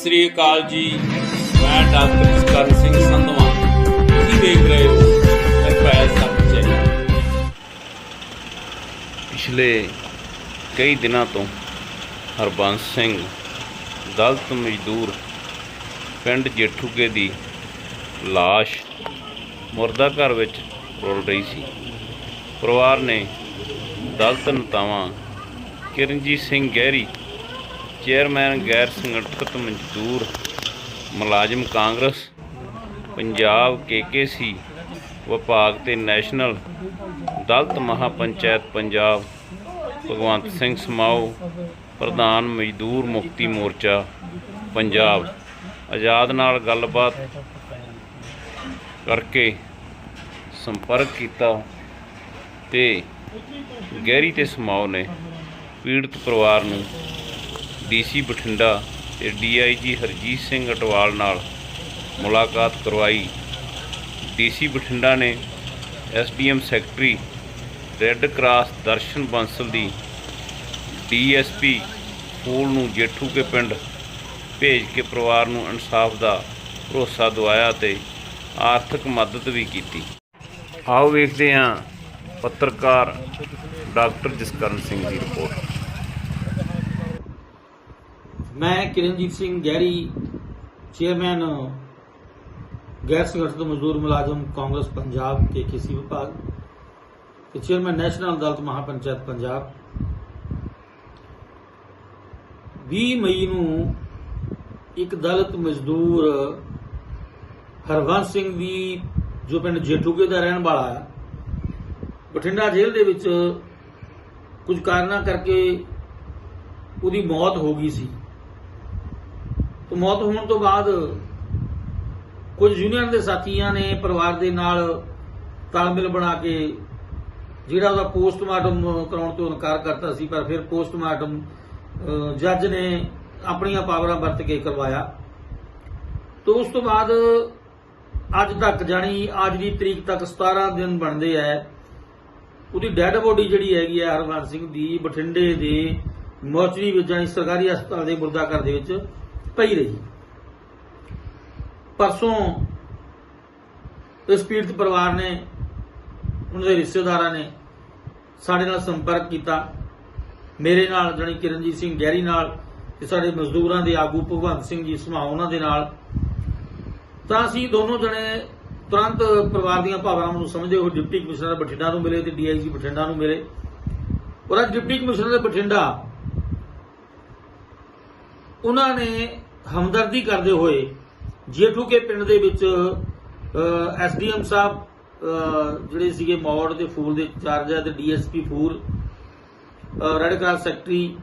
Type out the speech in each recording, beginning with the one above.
ਸਤਿ ਸ੍ਰੀ ਅਕਾਲ ਜੀ। ਮੈਂ ਡਾਕਟਰ ਜਸਕਰਨ ਸਿੰਘ ਸੰਧਵਾ। ਤੁਸੀਂ ਦੇਖ ਰਹੇ ਹੋ ਨਿਰਭੈ ਸੱਚ ਪਿਛਲੇ ਕਈ ਦਿਨਾਂ ਤੋਂ ਹਰਬੰਸ ਸਿੰਘ, ਦਲਤ ਮਜ਼ਦੂਰ, ਪਿੰਡ ਜੇਠੂਕੇ ਦੀ ਲਾਸ਼ ਮੁਰਦਾ ਘਰ ਵਿੱਚ ਰੁਲ ਰਹੀ ਸੀ। ਪਰਿਵਾਰ ਨੇ ਦਲਤ ਨੇਤਾਵਾਂ ਕਿਰਨਜੀਤ ਸਿੰਘ ਗਹਿਰੀ ਚੇਅਰਮੈਨ ਗੈਰ ਸੰਗਠਿਤ ਮਜ਼ਦੂਰ ਮੁਲਾਜ਼ਮ ਕਾਂਗਰਸ, ਪੰਜਾਬ ਕੇਕੇਸੀ ਵਿਭਾਗ ਤੇ ਨੈਸ਼ਨਲ ਦਲਤ ਮਹਾਪੰਚਾਇਤ ਪੰਜਾਬ, ਭਗਵੰਤ ਸਿੰਘ ਸਮਾਓ, ਪ੍ਰਧਾਨ ਮਜ਼ਦੂਰ ਮੁਕਤੀ ਮੋਰਚਾ, ਪੰਜਾਬ। ਆਜ਼ਾਦ ਨਾਲ ਗੱਲਬਾਤ ਕਰਕੇ ਸੰਪਰਕ ਕੀਤਾ ਤੇ ਗਹਿਰੀ ਤੇ ਸਮਾਓ ਨੇ ਪੀੜਤ ਪਰਿਵਾਰ ਨੂੰ ਡੀਸੀ ਬਠਿੰਡਾ ਤੇ ਡੀਆਈਜੀ ਹਰਜੀਤ ਸਿੰਘ ਅਟਵਾਲ ਨਾਲ ਮੁਲਾਕਾਤ ਕਰਵਾਈ। ਡੀਸੀ ਬਠਿੰਡਾ ਨੇ SDM secretary red cross Darshan Bansal ਦੀ ਡੀਐਸਪੀ ਫੂਲ ਨੂੰ ਜੇਠੂ ਕੇ ਪਿੰਡ ਭੇਜ ਕੇ ਪਰਿਵਾਰ ਨੂੰ ਇਨਸਾਫ ਦਾ ਭਰੋਸਾ ਦਿਵਾਇਆ ਤੇ ਆਰਥਿਕ ਮਦਦ ਵੀ ਕੀਤੀ। ਆਓ ਵੇਖਦੇ ਹਾਂ ਪੱਤਰਕਾਰ ਡਾਕਟਰ ਜਸਕਰਨ ਸਿੰਘ ਦੀ ਰਿਪੋਰਟ। ਮੈਂ ਕਿਰਨਜੀਤ ਸਿੰਘ ਗਹਿਰੀ, ਚੇਅਰਮੈਨ, ਗੈਰ ਸੰਗਠਿਤ ਮਜ਼ਦੂਰ ਮੁਲਾਜ਼ਮ ਕਾਂਗਰਸ ਪੰਜਾਬ ਕੇ ਕਿਸੇ ਵਿਭਾਗ ਤੇ ਚੇਅਰਮੈਨ ਨੈਸ਼ਨਲ ਅਦਾਲਤ ਮਹਾਪੰਚਾਇਤ ਪੰਜਾਬ। 20 ਮਈ ਨੂੰ ਇੱਕ ਦਲਿਤ ਮਜ਼ਦੂਰ ਹਰਵੰਸ ਸਿੰਘ ਦੀ ਜੋ ਪਿੰਡ ਜੇਠੂਕੇ ਦਾ ਰਹਿਣ ਵਾਲਾ ਹੈ, ਬਠਿੰਡਾ ਜੇਲ੍ਹ ਦੇ ਵਿੱਚ ਕੁਝ ਕਾਰਨਾਂ ਕਰਕੇ ਉਹਦੀ ਮੌਤ ਹੋ ਗਈ ਸੀ। ਤੇ ਮੌਤ ਹੋਣ ਤੋਂ ਬਾਅਦ ਕੁਝ ਯੂਨੀਅਨ ਦੇ ਸਾਥੀਆਂ ਨੇ ਪਰਿਵਾਰ ਦੇ ਨਾਲ ਤਾਲਮੇਲ ਬਣਾ ਕੇ ਜਿਹੜਾ ਉਹਦਾ ਪੋਸਟਮਾਰਟਮ ਕਰਾਉਣ ਤੋਂ ਇਨਕਾਰ ਕਰਤਾ ਸੀ, ਪਰ ਫਿਰ ਪੋਸਟਮਾਰਟਮ ਜੱਜ ਨੇ ਆਪਣੀਆਂ ਪਾਵਰਾਂ ਵਰਤ ਕੇ ਕਰਵਾਇਆ। ਤੋਂ ਉਸ ਤੋਂ ਬਾਅਦ ਅੱਜ ਤੱਕ ਜਾਣੀ ਅੱਜ ਦੀ ਤਰੀਕ ਤੱਕ 17 ਦਿਨ ਬਣਦੇ ਆ। ਉਹਦੀ ਡੈੱਡ ਬੋਡੀ ਜਿਹੜੀ ਹੈਗੀ ਹੈ ਹਰਵੰਸ ਸਿੰਘ ਦੀ ਬਠਿੰਡੇ ਦੇ ਮੋਰਚਰੀ ਵਿੱਚ, ਜਾਣੀ ਸਰਕਾਰੀ ਹਸਪਤਾਲ ਦੇ ਮੁਰਦਾ ਘਰ ਦੇ ਵਿੱਚ ਪਈ ਰਹੀ। ਪਰਸੋਂ ਇਸ ਪੀੜਤ ਪਰਿਵਾਰ ਨੇ, ਉਹਨਾਂ ਦੇ ਰਿਸ਼ਤੇਦਾਰਾਂ ਨੇ ਸਾਡੇ ਨਾਲ ਸੰਪਰਕ ਕੀਤਾ। ਮੇਰੇ ਨਾਲ ਜਾਣੀ ਕਿਰਨਜੀਤ ਸਿੰਘ ਗਹਿਰੀ ਨਾਲ ਤੇ ਸਾਡੇ ਮਜ਼ਦੂਰਾਂ ਦੇ ਆਗੂ ਭਗਵੰਤ ਸਿੰਘ ਜੀ ਸਮਾ ਉਹਨਾਂ ਦੇ ਨਾਲ। ਤਾਂ ਅਸੀਂ ਦੋਨੋਂ ਜਣੇ ਤੁਰੰਤ ਪਰਿਵਾਰ ਦੀਆਂ ਭਾਵਨਾਵਾਂ ਨੂੰ ਸਮਝਦੇ ਹੋਏ ਡਿਪਟੀ ਕਮਿਸ਼ਨਰ ਬਠਿੰਡਾ ਨੂੰ ਮਿਲੇ ਤੇ ਡੀਆਈਜੀ ਬਠਿੰਡਾ ਨੂੰ ਮਿਲੇ। ਔਰ ਅੱਜ ਡਿਪਟੀ ਕਮਿਸ਼ਨਰ ਬਠਿੰਡਾ ਉਹਨਾਂ ਨੇ ਹਮਦਰਦੀ ਕਰਦੇ ਹੋਏ ਜੇਠੂ ਕੇ ਪਿੰਡ ਦੇ ਵਿੱਚ ਐਸਡੀਐਮ ਸਾਹਿਬ ਜਿਹੜੇ ਸੀਗੇ ਮੌੜ ਦੇ ਫੂਲ ਦੇ ਇੰਚਾਰਜ ਹੈ ਤੇ DSP Phul red cross secretary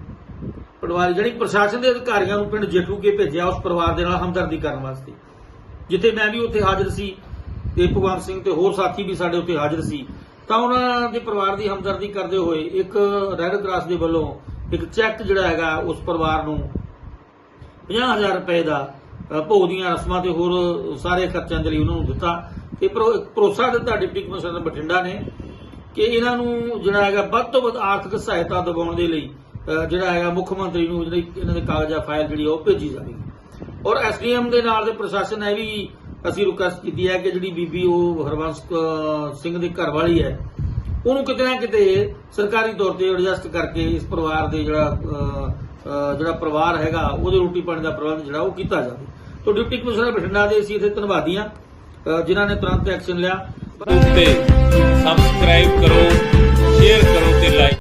patwari ਜਿਹੜੀ ਪ੍ਰਸ਼ਾਸਨ ਦੇ ਅਧਿਕਾਰੀਆਂ ਨੂੰ ਪਿੰਡ ਜੇਠੂ ਕੇ ਭੇਜਿਆ ਉਸ ਪਰਿਵਾਰ ਦੇ ਨਾਲ ਹਮਦਰਦੀ ਕਰਨ ਵਾਸਤੇ। ਜਿੱਥੇ ਮੈਂ ਵੀ ਉੱਥੇ ਹਾਜ਼ਰ ਸੀ ਤੇ ਭਗਵਾਨ ਸਿੰਘ ਤੇ ਹੋਰ ਸਾਥੀ ਵੀ ਸਾਡੇ ਉੱਤੇ ਹਾਜ਼ਰ ਸੀ, ਤਾਂ ਉਹਨਾਂ ਦੇ ਪਰਿਵਾਰ ਦੀ ਹਮਦਰਦੀ ਕਰਦੇ ਹੋਏ ਇੱਕ ਰੈੱਡ ਕਰਾਸ ਦੇ ਵੱਲੋਂ ਇੱਕ ਚੈੱਕ ਜਿਹੜਾ ਹੈਗਾ ਉਸ ਪਰਿਵਾਰ ਨੂੰ 50000 ਰੁਪਏ ਦਾ ਭੋਗ ਦੀਆਂ ਰਸਮਾਂ ਤੇ ਹੋਰ ਸਾਰੇ ਖਰਚਿਆਂ ਦੇ ਲਈ ਉਹਨਾਂ ਨੂੰ ਦਿੱਤਾ। ਤੇ ਭਰੋਸਾ ਦਿੱਤਾ ਡਿਪਟੀ ਕਮਿਸ਼ਨਰ ਬਠਿੰਡਾ ਨੇ ਕਿ ਇਹਨਾਂ ਨੂੰ ਜਿਹੜਾ ਹੈਗਾ ਵੱਧ ਤੋਂ ਵੱਧ ਆਰਥਿਕ ਸਹਾਇਤਾ ਦਿਵਾਉਣ ਦੇ ਲਈ ਜਿਹੜਾ ਹੈਗਾ ਮੁੱਖ ਮੰਤਰੀ ਨੂੰ ਜਿਹੜੀ ਇਹਨਾਂ ਦੇ ਕਾਗਜ਼ਾਂ, ਫਾਈਲ ਜਿਹੜੀ ਉਹ ਭੇਜੀ ਜਾਵੇਗੀ ਔਰ ਐਸਡੀਐਮ ਦੇ ਨਾਲ ਦੇ ਪ੍ਰਸ਼ਾਸਨ ਨੇ ਵੀ ਅਸੀਂ ਰਿਕੁਐਸਟ ਕੀਤੀ ਹੈ ਕਿ ਜਿਹੜੀ ਬੀਬੀ ਉਹ ਹਰਵੰਸ ਸਿੰਘ ਦੇ ਘਰ ਵਾਲੀ ਹੈ, ਉਹਨੂੰ ਕਿਤੇ ਨਾ ਕਿਤੇ ਸਰਕਾਰੀ ਤੌਰ ਤੇ ਐਡਜਸਟ ਕਰਕੇ ਇਸ ਪਰਿਵਾਰ ਦੇ ਜਿਹੜਾ ਜਿਹੜਾ ਪਰਿਵਾਰ ਹੈਗਾ, ਉਹਦੇ ਰੋਟੀ ਪਾਣੀ ਦਾ ਪ੍ਰਬੰਧ ਜਿਹੜਾ, ਉਹ ਕੀਤਾ ਜਾਵੇ। ਤੋਂ ਡਿਪਟੀ ਕਮਿਸ਼ਨਰ ਬਠਿੰਡਾ ਦੇ ਅਸੀਂ ਇੱਥੇ ਧੰਨਵਾਦੀਆਂ ਜਿਨ੍ਹਾਂ ਨੇ ਤੁਰੰਤ ਐਕਸ਼ਨ ਲਿਆ। ਸਬਸਕ੍ਰਾਈਬ ਕਰੋ ਸ਼ੇਅਰ ਕਰੋ ਤੇ ਲਾਈਕ